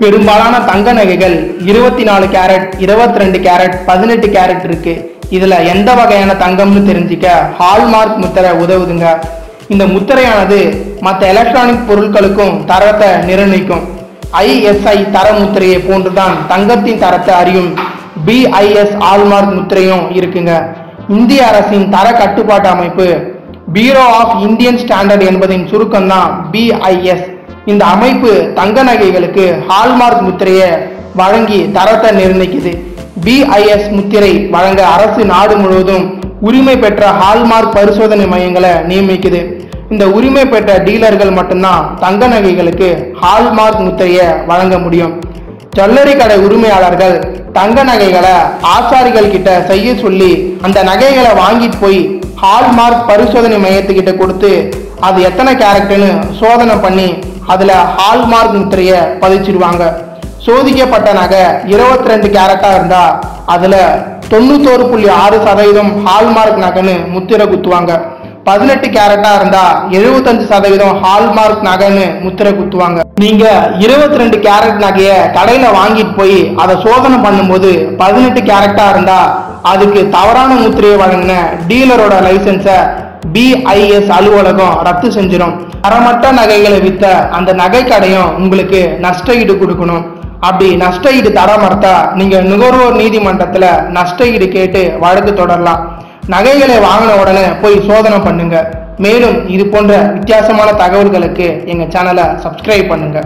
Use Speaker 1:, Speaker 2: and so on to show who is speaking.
Speaker 1: பெரும்பாலான தங்க நகைகள் இருபத்தி நாலு கேரட் இருபத்தி ரெண்டு கேரட் பதினெட்டு கேரட் இருக்கு. இதுல எந்த வகையான தங்கம்னு தெரிஞ்சிக்க ஹால்மார்க் முத்திரை உதவுதுங்க. இந்த முத்திரையானது மற்ற எலக்ட்ரானிக் பொருட்களுக்கும் தரத்தை நிர்ணயிக்கும். ஐஎஸ்ஐ தர முத்திரையை போன்றுதான் தங்கத்தின் தரத்தை அறியும் பிஐஎஸ் ஹால்மார்க் முத்திரையும் இருக்குங்க. இந்திய அரசின் தர கட்டுப்பாட்டு அமைப்பு பியூரோ ஆஃப் இந்தியன் ஸ்டாண்டர்ட் என்பதின் சுருக்கம் தான் பிஐஎஸ் இந்த அமைப்பு தங்க நகைகளுக்கு ஹால்மார்க் முத்திரையை வழங்கி தரத்தை நிர்ணயிக்குது. பிஐஎஸ் முத்திரை வழங்க அரசு நாடு முழுவதும் உரிமை பெற்ற ஹால்மார்க் பரிசோதனை மையங்களை நியமிக்குது. இந்த உரிமை பெற்ற டீலர்கள் மட்டும்தான் தங்க நகைகளுக்கு ஹால்மார்க் முத்திரையை வழங்க முடியும். ஜுவல்லரி கடை உரிமையாளர்கள் தங்க நகைகளை ஆசாரிகள் கிட்ட செய்ய சொல்லி அந்த நகைகளை வாங்கிட்டு போய் ஹால்மார்க் பரிசோதனை மையத்துக்கிட்ட கொடுத்து அது எத்தனை கேரக்டர்னு சோதனை பண்ணி அதில் ஹால்மார்க் முத்திரையை பதிச்சிடுவாங்க. சோதிக்கப்பட்ட நகை இருபத்தி ரெண்டு கேரட்டாக இருந்தால் அதில் தொண்ணூத்தோரு புள்ளி ஆறு சதவீதம் ஹால்மார்க் நகைன்னு முத்திரை குத்துவாங்க. பதினெட்டு கேரட்டா இருந்தா எழுபத்தஞ்சு சதவீதம் ஹால்மார்க் நகைன்னு முத்திரை குத்துவாங்க. நீங்க இருபத்தி ரெண்டு கேரட் நகைய கடையில வாங்கிட்டு போய் அதை சோதனை பண்ணும்போது பதினெட்டு கேரட்டா இருந்தா அதுக்கு தவறான முத்திரையை வழங்கின டீலரோட லைசன்ஸை பிஐஎஸ் அலுவலகம் ரத்து செஞ்சிடும் தரமற்ற நகைகளை வித்த அந்த நகை கடையும் உங்களுக்கு நஷ்ட ஈடு கொடுக்கணும். அப்படி நஷ்ட ஈடு தர மறுத்தா நீங்க நுகர்வோர் நீதிமன்றத்துல நஷ்ட ஈடு கேட்டு வழக்கு தொடரலாம். நகைகளை வாங்கின உடனே போய் சோதனை பண்ணுங்க. மேலும் இது போன்ற வித்தியாசமான தகவல்களுக்கு எங்க சேனலை சப்ஸ்கிரைப் பண்ணுங்க.